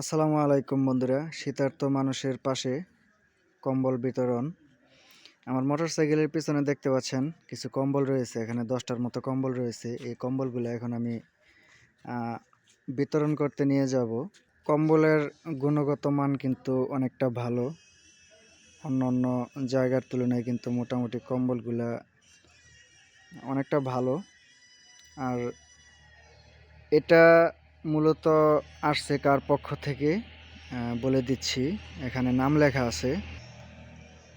আসসালামু আলাইকুম বন্ধুরা, শীতার্থ মানুষের পাশে কম্বল বিতরণ। আমার মোটরসাইকেলের পিছনে দেখতে পাচ্ছেন কিছু কম্বল রয়েছে, এখানে দশটার মতো কম্বল রয়েছে। এই কম্বলগুলো এখন আমি বিতরণ করতে নিয়ে যাব। কম্বলের গুণগত মান কিন্তু অনেকটা ভালো। অন্য অন্য জায়গার তুলনায় কিন্তু মোটামুটি কম্বলগুলা অনেকটা ভালো। আর এটা মূলত আসছে কার পক্ষ থেকে বলে দিচ্ছি, এখানে নাম লেখা আছে।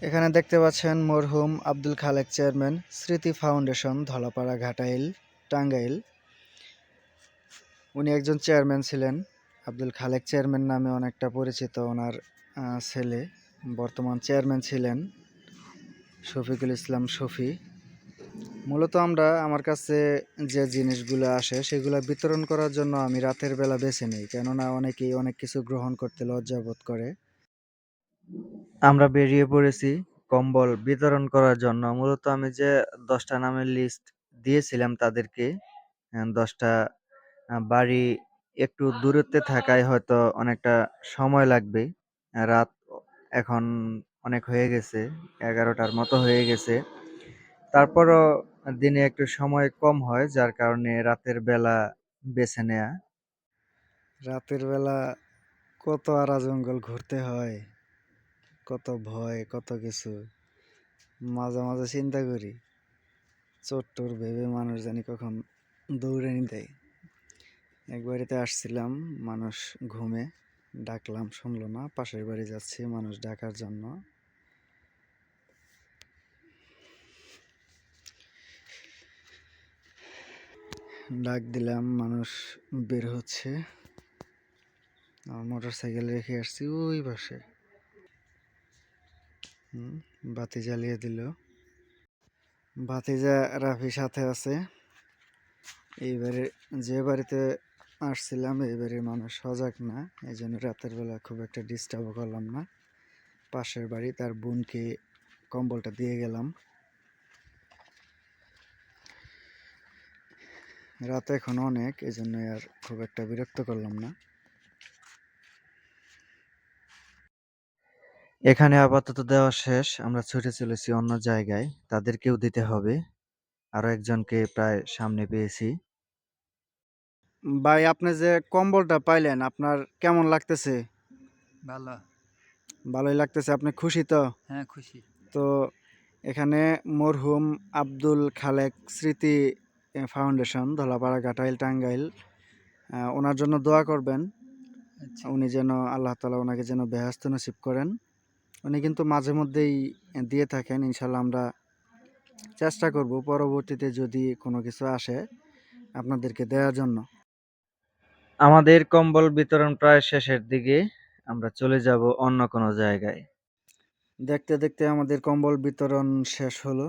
এখানে দেখতে পাচ্ছেন মরহুম আব্দুল খালেক চেয়ারম্যান, স্মৃতি ফাউন্ডেশন, ধলাপাড়া ঘাটাইল, টাঙ্গাইল। উনি একজন চেয়ারম্যান ছিলেন। আব্দুল খালেক চেয়ারম্যান নামে অনেকটা পরিচিত ওনার ছেলে। বর্তমান চেয়ারম্যান ছিলেন শফিকুল ইসলাম শফি। মূলত আমরা আমার কাছে যে জিনিসগুলো আসে সেগুলো বিতরণ করার জন্য আমি রাতের বেলা বেছে নিই। কেননা অনেকেই অনেক কিছু গ্রহণ করতে লজ্জাবোধ করে। আমরা বেরিয়ে পড়েছি কম্বল বিতরণ করার জন্য। মূলত আমি যে দশটা নামের লিস্ট দিয়েছিলাম তাদেরকে দশটা বাড়ি একটু দূরত্বে থাকায় হয়তো অনেকটা সময় লাগবে। রাত এখন অনেক হয়ে গেছে, এগারোটার মতো হয়ে গেছে। তারপরও দিনে একটু সময় কম হয়, যার কারণে রাতের বেলা বেছে নেয়া। রাতের বেলা কত আরা জঙ্গল ঘুরতে হয়, কত ভয়, কত কিছু। মাঝে মাঝে চিন্তা করি চোর ভেবে মানুষ জানি কখন দৌড়ে দেয়। এক বাড়িতে আসছিলাম, মানুষ ঘুমে, ডাকলাম, শুনলো না, পাশের বাড়ি যাচ্ছি, মানুষ ডাকার জন্য। ডাক দিলাম, মানুষ বের হচ্ছে। মোটর সাইকেল রেখে আসছি ওই পাশে। বাতি জ্বালিয়ে দিল। ভাতিজা রাফি সাথে আছে। এইবারে যে বাড়িতে আসছিলাম এই বাড়ির মানুষ সজাগ না। এই জন্য রাতের বেলা খুব একটা ডিস্টার্বও করলাম না। পাশের বাড়ি তার বোনকে কম্বলটা দিয়ে গেলাম। রাত এখন অনেক এই জন্য আর খুব একটা বিরক্ত করলাম না। এখানে আপাতত দেওয়া শেষ আমরা ছুটে চলেছি অন্য জায়গায় তাদেরকেও দিতে হবে। আরও একজনকে প্রায় সামনে পেয়েছি। ভাই আপনি যে কম্বলটা পাইলেন আপনার কেমন লাগতেছে? ভালো। ভালোই লাগতেছে আপনি খুশি তো? হ্যাঁ খুশি। তো এখানে মরহুম আব্দুল খালেক স্মৃতি ফাউন্ডেশন ধলাপাড়া ঘাটাইল টাঙ্গাইল। ওনার জন্য দোয়া করবেন। আচ্ছা। উনি যেন আল্লাহ তালা ওনাকে যেন বেহাস্ত নসিব করেন। উনি কিন্তু মাঝে মধ্যেই দিয়ে থাকেন ইনশাল্লাহ আমরা চেষ্টা করব পরবর্তীতে যদি কোনো কিছু আসে আপনাদেরকে দেওয়ার জন্য। আমাদের কম্বল বিতরণ প্রায় শেষের দিকে আমরা চলে যাব অন্য কোনো জায়গায়। দেখতে দেখতে আমাদের কম্বল বিতরণ শেষ হলো।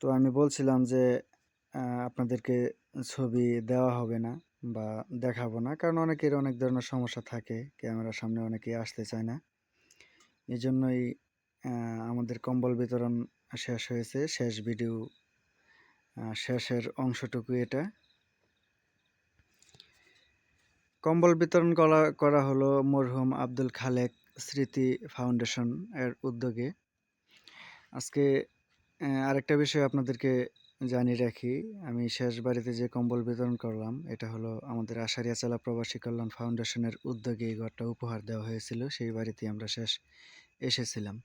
তো আমি বলছিলাম যে আপনাদেরকে ছবি দেওয়া হবে না বা দেখাবো না। কারণ অনেকের অনেক ধরনের সমস্যা থাকে ক্যামেরার সামনে অনেকেই আসতে চায় না। এই জন্যই আমাদের কম্বল বিতরণ শেষ হয়েছে। শেষ ভিডিও শেষের অংশটুকু এটা। কম্বল বিতরণ করা করা হলো মরহুম আব্দুল খালেক স্মৃতি ফাউন্ডেশন এর উদ্যোগে। আজকে আরেকটা বিষয় আপনাদেরকে জানিয়ে রাখি, আমি শেষ বাড়িতে যে কম্বল বিতরণ করলাম, এটা হলো আমাদের আশারিয়া চালা প্রবাসী কল্যাণ ফাউন্ডেশনের উদ্যোগে এই ঘরটা উপহার দেওয়া হয়েছিল। সেই বাড়িতে আমরা শেষ এসেছিলাম।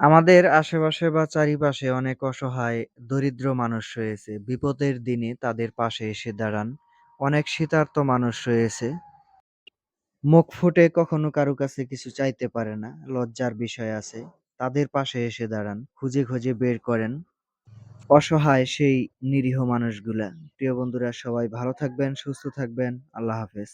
আমাদের আশেপাশে বা চারিপাশে অনেক অসহায়, দরিদ্র মানুষ রয়েছে। বিপদের দিনে তাদের পাশে এসে দাঁড়ান। অনেক শীতার্ত মানুষ রয়েছে। মুখ ফুটে কখনো কারও কাছে কিছু চাইতে পারে না। লজ্জার বিষয় আছে। তাদের পাশে এসে দাঁড়ান। খুঁজে খুঁজে বের করেন। অসহায় সেই নিরীহ মানুষগুলা। প্রিয় বন্ধুরা সবাই ভালো থাকবেন সুস্থ থাকবেন। আল্লাহ হাফেজ।